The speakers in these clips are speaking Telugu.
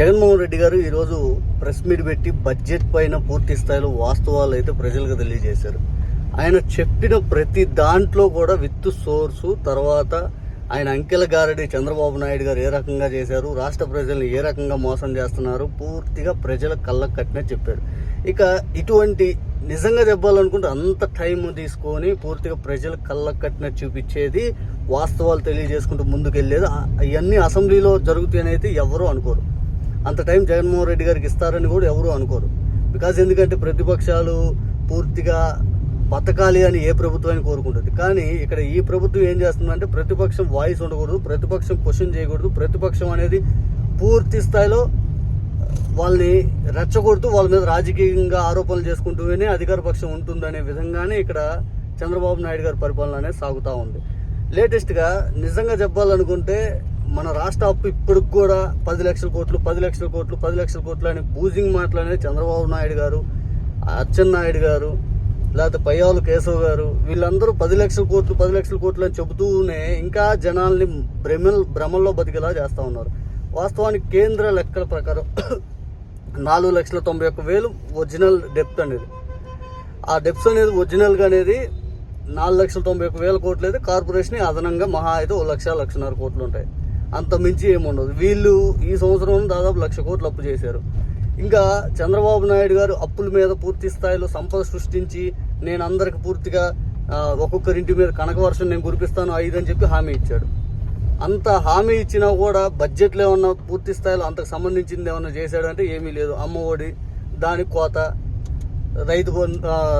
జగన్మోహన్ రెడ్డి గారు ఈరోజు ప్రెస్ మీట్ పెట్టి బడ్జెట్ పైన పూర్తి స్థాయిలో వాస్తవాలు అయితే ప్రజలకు తెలియజేశారు. ఆయన చెప్పిన ప్రతి దాంట్లో కూడా విత్ సోర్సు తర్వాత ఆయన అంకెల గారడి చంద్రబాబు నాయుడు గారు ఏ రకంగా చేశారు రాష్ట్ర ప్రజల్ని ఏ రకంగా మోసం చేస్తున్నారు పూర్తిగా ప్రజల కళ్ళకు కట్టిన చెప్పాడు ఇక ఇటువంటి నిజంగా చెప్పాలనుకుంటే అంత టైం తీసుకొని పూర్తిగా ప్రజల కళ్ళకు కట్టిన చూపించేది వాస్తవాలు తెలియజేసుకుంటూ ముందుకెళ్ళేది అవన్నీ అసెంబ్లీలో జరుగుతాయని అయితే ఎవరూ అనుకోరు. అంత టైం జగన్మోహన్ రెడ్డి గారికి ఇస్తారని కూడా ఎవరూ అనుకోరు. బికాజ్ ఎందుకంటే ప్రతిపక్షాలు పూర్తిగా బతకాలి అని ఏ ప్రభుత్వాన్ని కోరుకుంటుంది. కానీ ఇక్కడ ఈ ప్రభుత్వం ఏం చేస్తుందంటే ప్రతిపక్షం వాయిస్ ఉండకూడదు ప్రతిపక్షం క్వశ్చన్ చేయకూడదు ప్రతిపక్షం అనేది పూర్తి స్థాయిలో వాళ్ళని రెచ్చగొడుతూ వాళ్ళ మీద రాజకీయంగా ఆరోపణలు చేసుకుంటూనే అధికార పక్షం ఉంటుందనే విధంగానే ఇక్కడ చంద్రబాబు నాయుడు గారి పరిపాలన అనేది సాగుతూ ఉంది. లేటెస్ట్గా నిజంగా చెప్పాలనుకుంటే మన రాష్ట్ర అప్పు ఇప్పటికి కూడా పది లక్షల కోట్లు పది లక్షల కోట్లు పది లక్షల కోట్లు అని బూజింగ్ మాటలు అనేది చంద్రబాబు నాయుడు గారు అచ్చెన్నాయుడు గారు లేకపోతే పయ్యాలు కేశవ్ గారు వీళ్ళందరూ పది లక్షల కోట్లు పది లక్షల కోట్లు అని చెబుతూనే ఇంకా జనాల్ని భ్రమల్ భ్రమల్లో బతికేలా చేస్తూ ఉన్నారు. వాస్తవానికి కేంద్ర లెక్కల ప్రకారం నాలుగు లక్షల తొంభై ఒక్క వేలు ఒరిజినల్ డెప్త్ అనేది. ఆ డెప్స్ అనేది ఒరిజినల్గా అనేది నాలుగు లక్షల తొంభై ఒక్క వేల కోట్లు అయితే కార్పొరేషన్ అదనంగా మహా అయితే ఓ లక్ష లక్షన్నర కోట్లు ఉంటాయి. అంత మించి ఏముండదు వీళ్ళు ఈ సంవత్సరం దాదాపు లక్ష కోట్లు అప్పు చేశారు. ఇంకా చంద్రబాబు నాయుడు గారు అప్పుల మీద పూర్తి స్థాయిలో సంపద సృష్టించి నేను అందరికి పూర్తిగా ఒక్కొక్కరింటి మీద కనక వర్షం నేను కురిపిస్తాను ఐదు అని చెప్పి హామీ ఇచ్చాడు. అంత హామీ ఇచ్చినా కూడా బడ్జెట్లో ఏమన్నా పూర్తి స్థాయిలో అంతకు సంబంధించింది ఏమన్నా చేశాడంటే ఏమీ లేదు. అమ్మ ఒడి దానికి కోత రైతు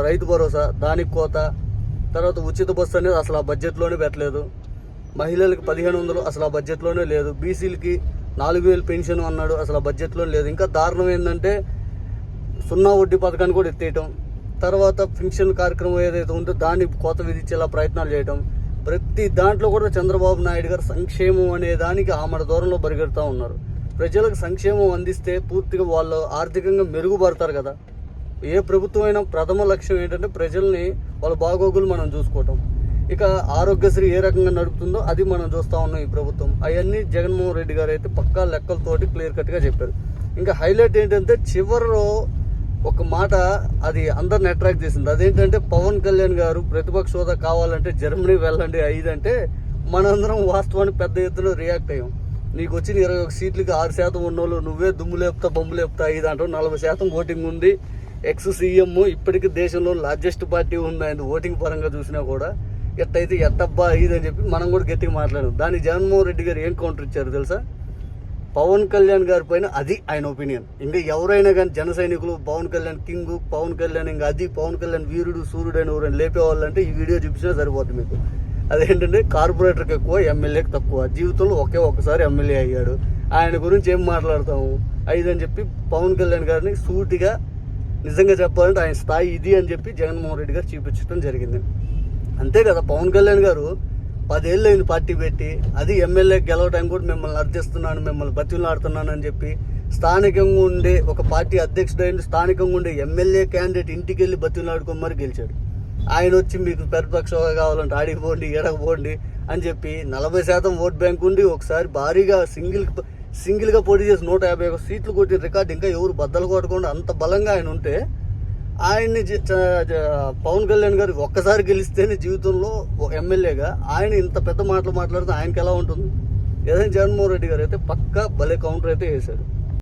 రైతు భరోసా దానికి కోత తర్వాత ఉచిత బస్సు అనేది అసలు ఆ బడ్జెట్లోనే పెట్టలేదు. మహిళలకు పదిహేను వందలు అసలు ఆ బడ్జెట్లోనే లేదు. బీసీలకి నాలుగు వేలు పెన్షన్ అన్నాడు అసలు ఆ బడ్జెట్లో లేదు. ఇంకా దారుణం ఏంటంటే సున్నా వడ్డీ పథకాన్ని కూడా ఎత్తేయటం తర్వాత పెన్షన్ కార్యక్రమం ఏదైతే ఉందో దాన్ని కోత విధించేలా ప్రయత్నాలు చేయటం ప్రతి దాంట్లో కూడా చంద్రబాబు నాయుడు గారు సంక్షేమం అనే దానికి ఆమడ దూరంలో పరిగెడుతూ ఉన్నారు. ప్రజలకు సంక్షేమం అందిస్తే పూర్తిగా వాళ్ళు ఆర్థికంగా మెరుగుపడతారు కదా. ఏ ప్రభుత్వమైనా ప్రథమ లక్ష్యం ఏంటంటే ప్రజల్ని వాళ్ళ బాగోగులు మనం చూసుకోవటం. ఇక ఆరోగ్యశ్రీ ఏ రకంగా నడుపుతుందో అది మనం చూస్తూ ఉన్నాం ఈ ప్రభుత్వం. అవన్నీ జగన్మోహన్ రెడ్డి గారు అయితే పక్కా లెక్కలతోటి క్లియర్ కట్గా చెప్పారు. ఇంకా హైలైట్ ఏంటంటే చివరిలో ఒక మాట అది అందరిని అట్రాక్ట్ చేసింది. అదేంటంటే పవన్ కళ్యాణ్ గారు ప్రతిపక్ష హోదా కావాలంటే జర్మనీ వెళ్ళండి ఐదంటే మనందరం వాస్తవానికి పెద్ద ఎత్తున రియాక్ట్ అయ్యాం. నీకు వచ్చిన ఇరవై ఒక సీట్లకి ఆరు శాతం ఉన్నోళ్ళు నువ్వే దుమ్ము లేపుతా బొమ్ము లేపుతా ఐదు అంటావు నలభై శాతం ఓటింగ్ ఉంది. ఎక్స్ సీఎం ఇప్పటికీ దేశంలో లార్జెస్ట్ పార్టీ ఉంది. ఆయన ఓటింగ్ పరంగా చూసినా కూడా ఎట్టయితే ఎట్టబ్బా ఇది అని చెప్పి మనం కూడా గట్టిగా మాట్లాడము దాన్ని జగన్మోహన్ రెడ్డి గారు ఏం కౌంటర్ ఇచ్చారు తెలుసా? పవన్ కళ్యాణ్ గారి పైన అది ఆయన ఒపీనియన్ ఇంకా ఎవరైనా కానీ జన సైనికులు పవన్ కళ్యాణ్ కింగ్ పవన్ కళ్యాణ్ ఇంకా అది పవన్ కళ్యాణ్ వీరుడు సూర్యుడు అని ఎవరైనా లేపేవాళ్ళంటే ఈ వీడియో చూపించినా సరిపోతుంది మీకు. అదేంటంటే కార్పొరేటర్కి ఎక్కువ ఎమ్మెల్యేకి తక్కువ. జీవితంలో ఒకే ఒక్కసారి ఎమ్మెల్యే అయ్యాడు. ఆయన గురించి ఏం మాట్లాడతాము? ఐదు అని చెప్పి పవన్ కళ్యాణ్ గారిని సూటిగా నిజంగా చెప్పాలంటే ఆయన స్థాయి ఇది అని చెప్పి జగన్మోహన్ రెడ్డి గారు చూపించడం జరిగింది. అంతే కదా పవన్ కళ్యాణ్ గారు పదేళ్ళు అయింది పార్టీ పెట్టి అది ఎమ్మెల్యే గెలవడానికి కూడా మిమ్మల్ని అర్థిస్తున్నాను మిమ్మల్ని బతిలాడుతున్నాను అని చెప్పి స్థానికంగా ఉండే ఒక పార్టీ అధ్యక్షుడు అయిన స్థానికంగా ఉండే ఎమ్మెల్యే క్యాండిడేట్ ఇంటికి వెళ్ళి బతిలాడుకొని మరి గెలిచాడు. ఆయన వచ్చి మీకు ప్రతిపక్షంగా కావాలంటే ఆడికి పోండి ఎడకపోండి అని చెప్పి నలభై శాతం ఓట్ బ్యాంక్ ఉండి ఒకసారి భారీగా సింగిల్ సింగిల్గా పోటీ చేసి నూట యాభై సీట్లు కొట్టిన రికార్డు ఇంకా ఎవరు బద్దలు కొట్టకుండా అంత బలంగా ఆయన ఉంటే ఆయన్ని పవన్ కళ్యాణ్ గారు ఒక్కసారి గెలిస్తేనే జీవితంలో ఎమ్మెల్యేగా ఆయన ఇంత పెద్ద మాటలు మాట్లాడితే ఆయనకి ఎలా ఉంటుంది? ఏదైనా జగన్మోహన్ రెడ్డి గారు అయితే పక్కా భలే కౌంటర్ అయితే వేశాడు.